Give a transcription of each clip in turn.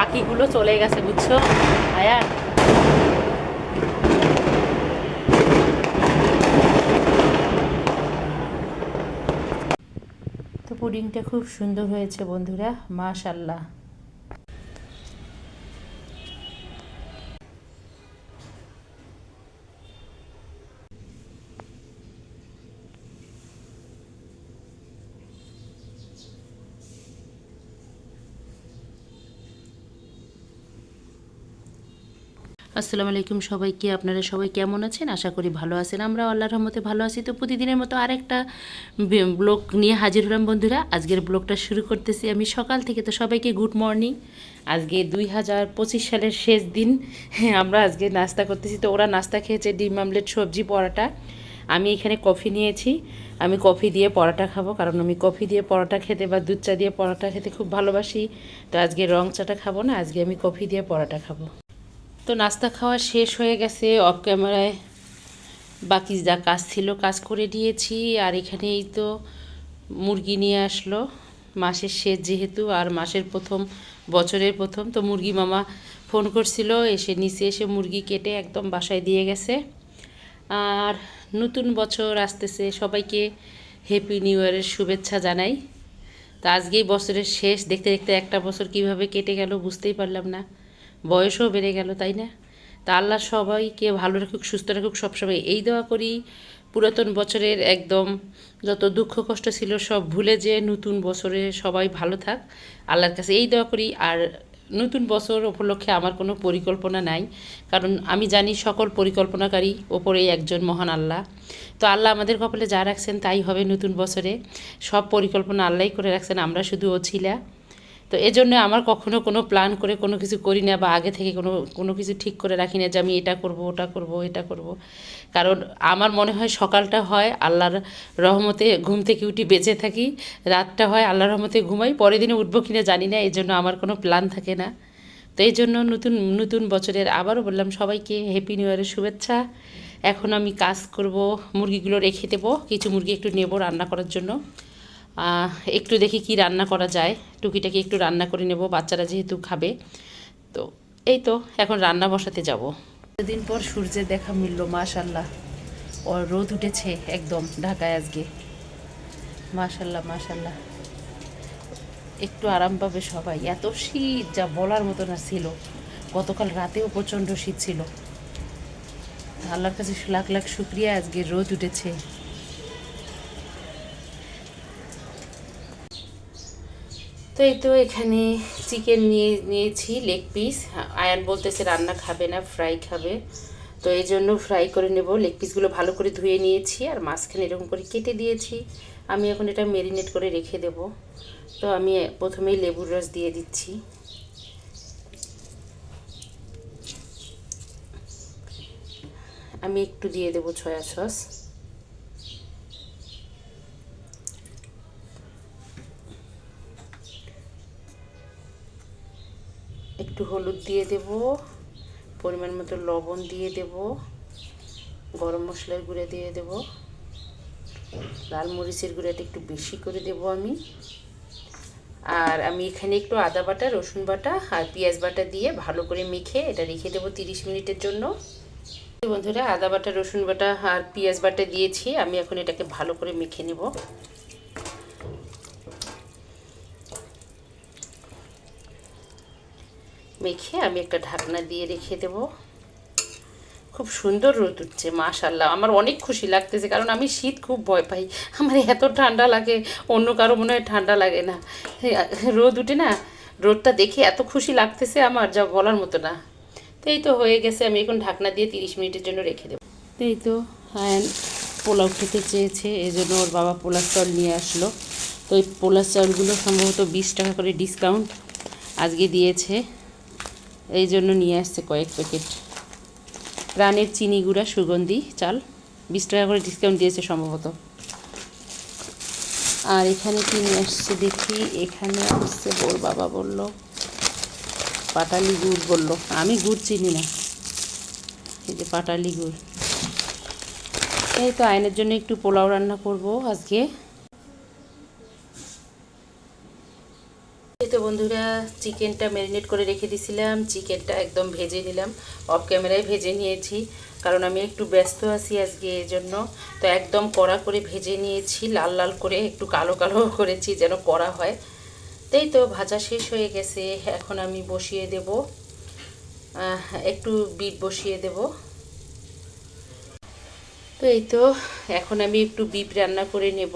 পাখিগুলো চলে গেছে বুঝছ? আয়া। তো পুডিংটা খুব সুন্দর হয়েছে বন্ধুরা। মাশাল্লাহ আসসালামু আলাইকুম সবাইকে আপনারা সবাই কেমন আছেন? আশা করি ভালো আছেন। আমরা আল্লাহর রহমতে ভালো আছি। তো প্রতিদিনের মতো আরেকটা ব্লগ নিয়ে হাজির হলাম বন্ধুরা। আজকের ব্লগটা শুরু করতেছি আমি সকাল থেকে। তো সবাইকে গুড মর্নিং আজকে দুই হাজার পঁচিশ সালের শেষ দিন। হ্যাঁ, আমরা আজকে নাস্তা করতেছি। তো ওরা নাস্তা খেয়েছে ডিম আমলেট সবজি পরোটা। আমি এখানে কফি নিয়েছি। আমি কফি দিয়ে পরোটা খাব কারণ আমি কফি দিয়ে পরোটা খেতে বা দুধ চা দিয়ে পরোটা খেতে খুব ভালোবাসি। তো আজকে রং চাটা খাব না আজকে আমি কফি দিয়ে পরোটা খাব। তো নাস্তা খাওয়া শেষ হয়ে গেছে অফ ক্যামেরায় বাকি যা কাজ ছিল কাজ করে দিয়েছি আর এখানেই তো মুরগি নিয়ে আসলো। মাসের শেষ যেহেতু, আর মাসের প্রথম, বছরের প্রথম, তো মুরগি মামা ফোন করছিল, এসে নিচে এসে মুরগি কেটে একদম বাসায় দিয়ে গেছে। আর নতুন বছর আসতেছে, সবাইকে হ্যাপি নিউ ইয়ারের শুভেচ্ছা জানাই। তো আজকেই বছরের শেষ, দেখতে দেখতে একটা বছর কীভাবে কেটে গেল বুঝতেই পারলাম না। বয়সও বেড়ে গেল, তাই না? তা আল্লাহ সবাইকে ভালো রাখুক, সুস্থ রাখুক, সবসময় এই দোয়া করি। পুরাতন বছরের একদম যত দুঃখ কষ্ট ছিল সব ভুলে যে নতুন বছরে সবাই ভালো থাক। আল্লাহর কাছে এই দোয়া করি। আর নতুন বছর উপলক্ষে আমার কোনো পরিকল্পনা নাই। কারণ আমি জানি সকল পরিকল্পনাকারী ওপরেই একজন মহান আল্লাহ। তো আল্লাহ আমাদের কপালে যা রাখছেন তাই হবে নতুন বছরে। সব পরিকল্পনা আল্লাহই করে রাখছেন, আমরা শুধু ওছিলা তো এজন্য আমার কখনো কোনো প্ল্যান করে কোনো কিছু করি না বা আগে থেকে কোনো কোনো কিছু ঠিক করে রাখি না যে আমি এটা করব, ওটা করব, এটা করব। কারণ আমার মনে হয় সকালটা হয় আল্লাহর রহমতে ঘুম থেকে উঠি, বেঁচে থাকি। রাতটা হয় আল্লাহর রহমতে ঘুমাই, পরের দিনে উঠবো কিনা জানি না এই জন্য আমার কোনো প্ল্যান থাকে না। তো এই জন্য নতুন নতুন বছরের আবারও বললাম সবাইকে হ্যাপি নিউ ইয়ারের শুভেচ্ছা। এখন আমি কাজ করব, মুরগিগুলো রেখে দেবো, কিছু মুরগি একটু নেব রান্না করার জন্য। একটু দেখি কি রান্না করা যায়। টুকিটাকি একটু রান্না করে নেব, বাচ্চারা যেহেতু খাবে। তো এই তো, এখন রান্না বসাতে যাব। দিন পর সূর্যের দেখা মিলল মাশাল্লাহ ও রোদ উঠেছে একদম ঢাকায় আজকে। মাশাল্লাহ মাশাল্লাহ একটু আরাম পাবে সবাই। এত শীত, যা বলার মতো না ছিল। গতকাল রাতেও প্রচণ্ড শীত ছিল। আল্লাহর কাছে লাখ লাখ শুক্রিয়া, আজকে রোদ উঠেছে। তো এই তো এখানে চিকেন নিয়ে নিয়েছি লেগ পিস আয়ান বলতেছে রান্না খাবে না ফ্রাই খাবে। তো এই জন্য ফ্রাই করে নেব। লেগ পিসগুলো ভালো করে ধুয়ে নিয়েছি আর মাঝখানে এরকম করে কেটে দিয়েছি। আমি এখন এটা মেরিনেট করে রেখে দেব। তো আমি প্রথমেই লেবুর রস দিয়ে দিচ্ছি। আমি একটু দিয়ে দেবো সয়া সস একটু হলুদ দিয়ে দেব, পরিমাণ মতো লবণ দিয়ে দেব, গরম মশলার গুঁড়ো দিয়ে দেব। লাল মরিচের গুঁড়োটা একটু বেশি করে দেব আমি। আর আমি এখানে একটু আদা বাটা, রসুন বাটা আর পেঁয়াজ বাটা দিয়ে ভালো করে মেখে এটা রেখে দেবো তিরিশ মিনিটের জন্য। বন্ধুরা, আদা বাটা, রসুন বাটা আর পেঁয়াজ বাটা দিয়েছি, আমি এখন এটাকে ভালো করে মেখে নেব। মেখে আমি একটা ঢাকনা দিয়ে রেখে দেব। খুব সুন্দর রোদ উঠছে মাশাল্লাহ আমার অনেক খুশি লাগতেছে, কারণ আমি শীত খুব ভয় পাই। আমার এত ঠান্ডা লাগে, অন্য কারও মনে হয় ঠান্ডা লাগে না। রোদ উঠে না, রোদটা দেখে এত খুশি লাগতেছে আমার, যা বলার মতো না। তো এই তো হয়ে গেছে, আমি এখন ঢাকনা দিয়ে তিরিশ মিনিটের জন্য রেখে দেবো। তো এই তো আয়ন পোলাও খেতে চেয়েছে এই জন্য ওর বাবা পোলার চাল নিয়ে আসলো। তো এই পোলার চালগুলো সম্ভবত বিশ টাকা করে ডিসকাউন্ট আজকে দিয়েছে। এই জন্য নিয়ে আসছে কয়েক প্যাকেট। প্রাণের চিনি গুঁড়া, সুগন্ধি, চাল। বিশ টাকা করে ডিসকাউন্ট দিয়েছে সম্ভবত। আর এখানে কি নিয়ে আসছে দেখি? এখানে আসছে ওর বাবা বলল, পাটালি গুড় বলল। আমি গুড় চিনি না। এই যে পাটালি গুড়। এই তো আয়নের জন্য একটু পোলাও রান্না করব আজকে তো বন্ধুরা চিকেনটা ম্যারিনেট করে রেখে দিয়েছিলাম চিকেনটা একদম ভেজে নিলাম। অফ ক্যামেরায় ভেজে নিয়েছি, কারণ আমি একটু ব্যস্ত আছি আজকে এই জন্য তো একদম কড়া করে ভেজে নিয়েছি, লাল লাল করে, একটু কালো কালো করেছি যেন কড়া হয়। তাই তো, ভাজা শেষ হয়ে গেছে, এখন আমি বসিয়ে দেব। একটু বিট বসিয়ে দেব। তো এই তো, এখন আমি একটু বিপ রান্না করে নেব।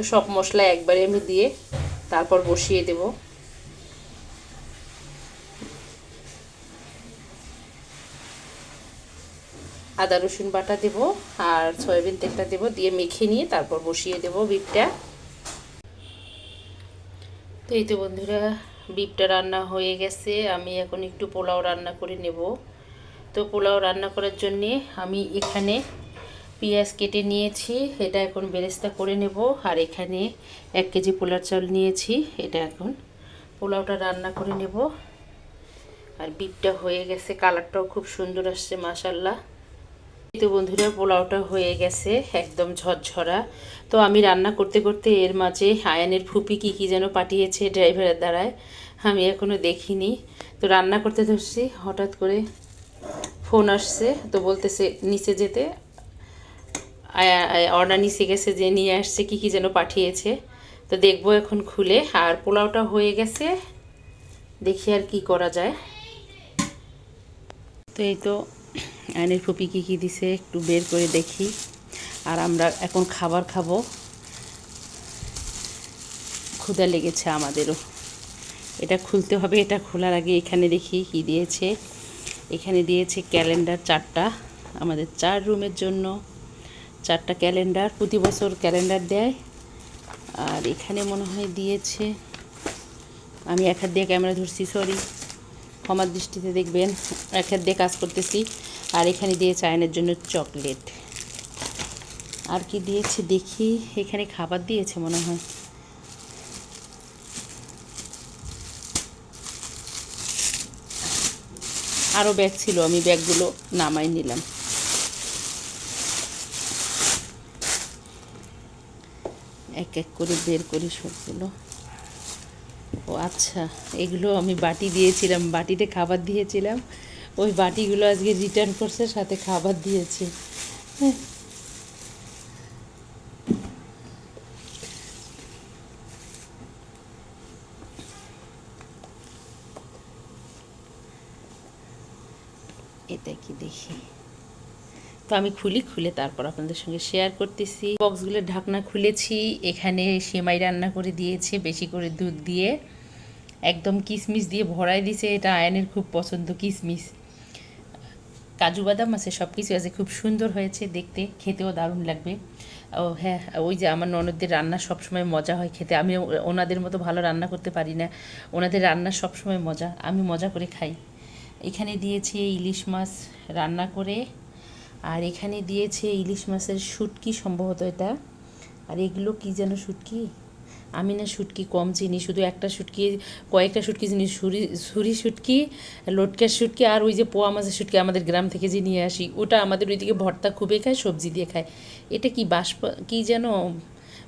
তো সব মশলা একবারে আমি দিয়ে তারপর বসিয়ে দেব। আদা, রসুন বাটা দেব আর সয়াবিন তেলটা দেব দিয়ে মেখে নিয়ে তারপর বসিয়ে দেব বিপটা। তো এই তো বন্ধুরা, বিপটা রান্না হয়ে গেছে। আমি এখন একটু পোলাও রান্না করে নেব। তো পোলাও রান্না করার জন্যে আমি এখানে পেঁয়াজ কেটে নিয়েছি, এটা এখন বেরেস্তা করে নেব। আর এখানে এক কেজি পোলার চাল নিয়েছি, এটা এখন পোলাওটা রান্না করে নেব। আর বিপটা হয়ে গেছে, কালারটাও খুব সুন্দর আসছে মাসাল্লাহ তো বন্ধুরা, পোলাওটা হয়ে গেছে, একদম ঝরঝরা। তো আমি রান্না করতে করতে এর মাঝে আয়ানের ফুপি কী কী যেন পাঠিয়েছে ড্রাইভারের দ্বারায়, আমি এখনও দেখিনি। তো রান্না করতে ধরছি, হঠাৎ করে ফোন আসছে, তো বলতেছে নিচে যেতে। অর্ডার গেছে যে নিয়ে আসছে, কী কী যেন পাঠিয়েছে। তো দেখব এখন খুলে। আর পোলাওটা হয়ে গেছে। দেখি আর কি করা যায়। তো এই তো আইনের ফুপি কী কী দিছে, একটু বের করে দেখি। আর আমরা এখন খাবার খাব। ক্ষুদা লেগেছে আমাদেরও। এটা খুলতে হবে, এটা খোলার আগে এখানে দেখি কি দিয়েছে। এখানে দিয়েছে ক্যালেন্ডার চারটা, আমাদের চার রুমের জন্য। চারটা ক্যালেন্ডার প্রতি বছর ক্যালেন্ডার দেয়। আর এখানে মনে হয় দিয়েছে, আমি এক হাত দিয়ে ক্যামেরা ধরছি সরি ক্ষমার দৃষ্টিতে দেখবেন, এক হাত দিয়ে কাজ করতেছি। আর এখানে দিয়েছে আয়নের জন্য চকলেট। আর কি দিয়েছে দেখি, এখানে খাবার দিয়েছে মনে হয়। আরও ব্যাগ ছিল, আমি ব্যাগগুলো নামাই নিলাম। এক এক করে বের করি সবগুলো। ও আচ্ছা এগুলো আমি বাটি দিয়েছিলাম, বাটিতে খাবার দিয়েছিলাম। ওই বাটিগুলো আজকে রিটার্ন করছে, সাথে খাবার দিয়েছে। হ্যাঁ এটা কি দেখি তো আমি খুলি, খুলে তারপর আপনাদের সঙ্গে শেয়ার করতেছি। বক্সগুলোর ঢাকনা খুলেছি, এখানে সেমাই রান্না করে দিয়েছে, বেশি করে দুধ দিয়ে। একদম কিশমিশ দিয়ে ভরাই দিয়েছে এটা আয়নের খুব পছন্দ কিশমিশ কাজু বাদাম আছে সব কিছু আছে, খুব সুন্দর হয়েছে দেখতে, খেতেও দারুণ লাগবে। ও হ্যাঁ ওই যে আমার ননদদের রান্না সবসময় মজা হয় খেতে, আমি ওনাদের মতো ভালো রান্না করতে পারি না। ওনাদের রান্না সবসময় মজা, আমি মজা করে খাই। এখানে দিয়েছি ইলিশ মাছ রান্না করে আর এখানে দিয়েছে ইলিশ মাছের শুটকি, সম্ভবত এটা। আর এগুলো কি যেন শুটকি? আমি না শুটকি কম চিনি, শুধু একটা শুটকি, কয়েকটা শুটকি চিনি ছুরি ছুরি শুটকি, লটকার শুটকি আর ওই যে পোয়া মাছের শুটকি আমাদের গ্রাম থেকে যে নিয়ে আসি, ওটা আমাদের ওইদিকে ভর্তা খুবই খায়, সবজি দিয়ে খায়। এটা কি বাস কি যেন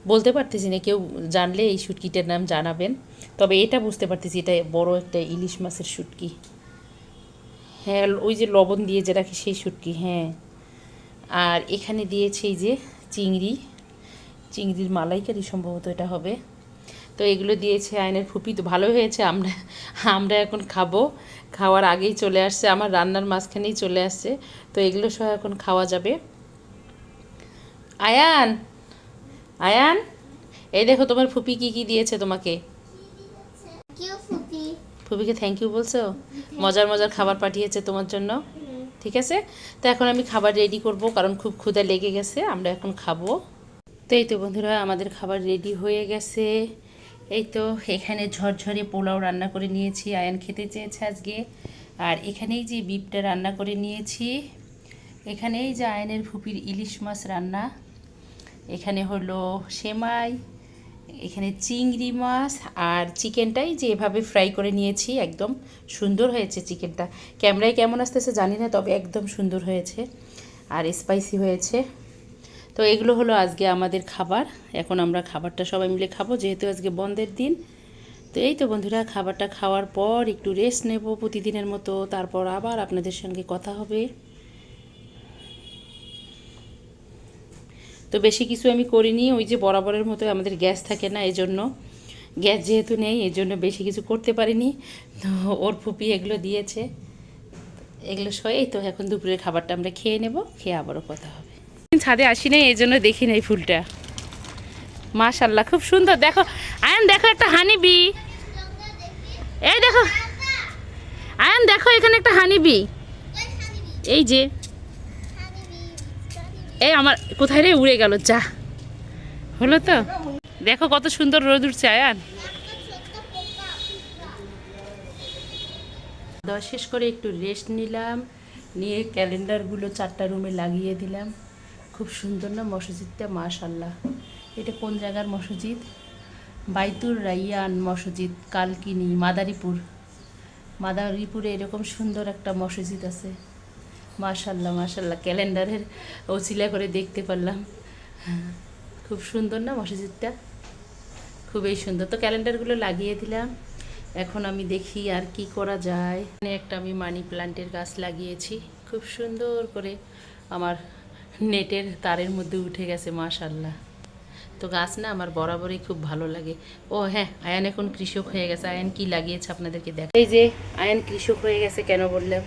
বলতে পারতেছি না, কেউ জানলে এই শুটকিটার নাম জানাবেন। তবে এটা বুঝতে পারতেছি, এটা বড় একটা ইলিশ মাছের শুটকি। হ্যাঁ ওই যে লবণ দিয়ে যে রাখি সেই শুটকি হ্যাঁ। আর এখানে দিয়েছে এই যে চিংড়ি চিংড়ির মালাইকারি সম্ভবত এটা হবে। তো এগুলো দিয়েছে আয়নের ফুপি। তো ভালো হয়েছে আমরা আমরা এখন খাব। খাওয়ার আগেই চলে আসছে আমার রান্নার মাঝখানেই চলে আসছে। তো এগুলো সহ এখন খাওয়া যাবে। আয়ান আয়ান এই দেখো তোমার ফুপি কি কি দিয়েছে তোমাকে? ফুপিকে থ্যাংক ইউ বলছো? মজার মজার খাবার পাঠিয়েছে তোমার জন্য। ঠিক আছে? তো এখন আমি খাবার রেডি করব, কারণ খুব ক্ষুধা লেগে গেছে, আমরা এখন খাব। তো এই তো বন্ধুরা, আমাদের খাবার রেডি হয়ে গেছে। এই তো এখানে ঝরঝরে পোলাও রান্না করে নিয়েছি, আয়ান খেতে চেয়েছে আজকে। আর এখানেই যে বিপটা রান্না করে নিয়েছি, এখানেই যে আয়নের ফুপির ইলিশ মাছ রান্না। এখানে হলো সেমাই এখানে চিংড়ি মাছ আর চিকেনটাই যে এভাবে ফ্রাই করে নিয়েছি, একদম সুন্দর হয়েছে চিকেনটা। ক্যামেরায় কেমন আসতেছে জানি না, তবে একদম সুন্দর হয়েছে আর স্পাইসি হয়েছে। তো এগুলো হলো আজকে আমাদের খাবার। এখন আমরা খাবারটা সবাই মিলে খাব, যেহেতু আজকে বন্ধের দিন। তো এই তো বন্ধুরা, খাবারটা খাওয়ার পর একটু রেস্ট নেব প্রতিদিনের মতো, তারপর আবার আপনাদের সঙ্গে কথা হবে। তো বেশি কিছু আমি করিনি, ওই যে বরাবরের মতো আমাদের গ্যাস থাকে না এই জন্য গ্যাস যেহেতু নেই এই জন্য বেশি কিছু করতে পারিনি। তো ওর ফুপি এগুলো দিয়েছে। এগুলো সয়েই তো এখন দুপুরের খাবারটা আমরা খেয়ে নেব, খেয়ে আবারও কথা হবে। ছাদে আসি নাই এই জন্য দেখি নাই ফুলটা। মাশাল্লাহ, খুব সুন্দর। দেখো, আয়ান, দেখো একটা হানিবি। এই দেখো, আয়ান, দেখো এখানে একটা হানিবি। এই যে। এই আমার কোথায় রে উড়ে গেল? যা। হলো তো? দেখো কত সুন্দর রোদ উঠছে, আয়ান। দশ শেষ করে একটু রেস্ট নিলাম, নিয়ে ক্যালেন্ডারগুলো চারটা রুমে লাগিয়ে দিলাম। খুব সুন্দর না মসজিদটা মাশাল্লাহ এটা কোন জায়গার মসজিদ? বাইতুর রাইয়ান মসজিদ, কালকিনি, মাদারীপুর। মাদারীপুরে এরকম সুন্দর একটা মসজিদ আছে। মাশাল্লাহ মাশাল্লাহ ক্যালেন্ডারের ওসিলা করে দেখতে পারলাম। খুব সুন্দর না মসজিদটা? খুবই সুন্দর। তো ক্যালেন্ডারগুলো লাগিয়ে দিলাম। এখন আমি দেখি আর কি করা যায়। এখানে একটা আমি মানি প্লান্টের গাছ লাগিয়েছি। খুব সুন্দর করে আমার নেটের তারের মধ্যে উঠে গেছে মাশাল্লাহ তো গাছ না আমার বরাবরই খুব ভালো লাগে। ও হ্যাঁ আয়ান এখন কৃষক হয়ে গেছে। আয়ান কি লাগিয়েছে আপনাদেরকে দেখ এই যে আয়ান কৃষক হয়ে গেছে কেন বললাম?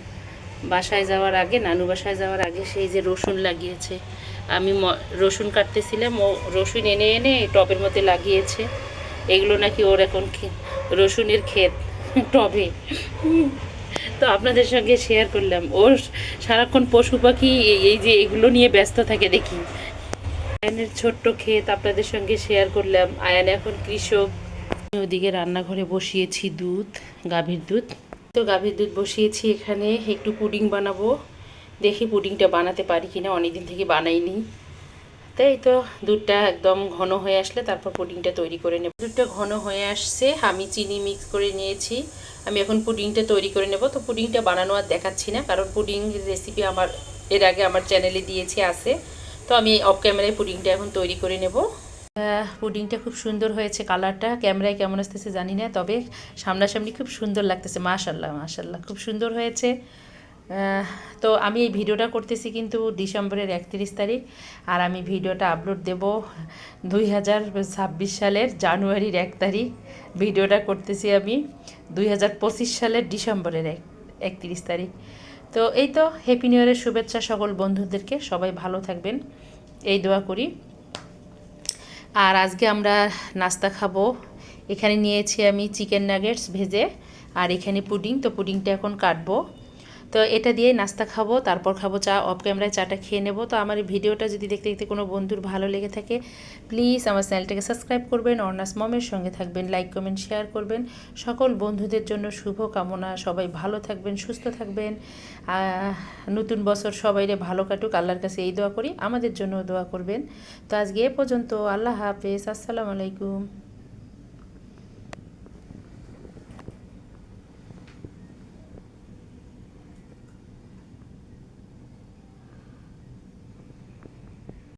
বাসায় যাওয়ার আগে, নানু বাসায় যাওয়ার আগে সেই যে রসুন লাগিয়েছে। আমি রসুন কাটতেছিলাম, ও রসুন এনে এনে টবের মধ্যে লাগিয়েছে। এগুলো নাকি ওর এখন রসুনের ক্ষেত, টবে। তো আপনাদের সঙ্গে শেয়ার করলাম। ওর সারাক্ষণ পশু পাখি, এই যে এগুলো নিয়ে ব্যস্ত থাকে দেখি। আয়নের ছোট্ট ক্ষেত আপনাদের সঙ্গে শেয়ার করলাম। আয়ান এখন কৃষক। ওদিকে রান্নাঘরে বসিয়েছি দুধ, গাভীর দুধ। তো গাভীর দুধ বসিয়েছি এখানে, একটু পুডিং বানাবো। দেখি পুডিংটা বানাতে পারি কিনা, অনেকদিন থেকে বানাইনি। তাই তো দুধটা একদম ঘন হয়ে আসলে তারপর পুডিংটা তৈরি করে নেব। দুধটা ঘন হয়ে আসছে, আমি চিনি মিক্স করে নিয়েছি। আমি এখন পুডিংটা তৈরি করে নেব। তো পুডিংটা বানানো আর দেখাচ্ছি না, কারণ পুডিং রেসিপি আমার, এর আগে আমার চ্যানেলে দিয়েছি, আছে। তো আমি অফ ক্যামেরায় পুডিংটা এখন তৈরি করে নেব। পুডিংটা খুব সুন্দর হয়েছে কালারটা। ক্যামেরায় কেমন আসতেছে জানি না, তবে সামনাসামনি খুব সুন্দর লাগতেছে মাশাল্লাহ মাশাল্লাহ খুব সুন্দর হয়েছে। তো আমি এই ভিডিওটা করতেছি কিন্তু ডিসেম্বরের একত্রিশ তারিখ, আর আমি ভিডিওটা আপলোড দেব দুই হাজার ছাব্বিশ সালের জানুয়ারির এক তারিখ। ভিডিওটা করতেছি আমি দুই হাজার পঁচিশ সালের ডিসেম্বরের এক, একত্রিশ তারিখ। তো এই তো হ্যাপি নিউ ইয়ারের শুভেচ্ছা সকল বন্ধুদেরকে, সবাই ভালো থাকবেন। এই দোয়া করি। আর আজকে আমরা নাস্তা খাব। এখানে নিয়েছি আমি চিকেন নাগেটস ভেজে, আর এখানে পুডিং। তো পুডিংটা এখন কাটবো। তো এটা দিয়ে নাস্তা খাব, তারপর খাব চা অফ ক্যামেরায় চাটা খেয়ে নেব। তো আমার এই ভিডিওটা যদি দেখতে দেখতে কোনো বন্ধুর ভালো লেগে থাকে প্লিজ আমার চ্যানেলটাকে সাবস্ক্রাইব করবেন। অর্নাস মমের সঙ্গে থাকবেন লাইক কমেন্ট শেয়ার করবেন। সকল বন্ধুদের জন্য শুভ কামনা সবাই ভালো থাকবেন, সুস্থ থাকবেন। নতুন বছর সবাইরে ভালো কাটুক, আল্লাহর কাছে এই দোয়া করি, আমাদের জন্য দোয়া করবেন। তো আজকে এ পর্যন্ত, আল্লাহ হাফেজ, আসসালামু আলাইকুম।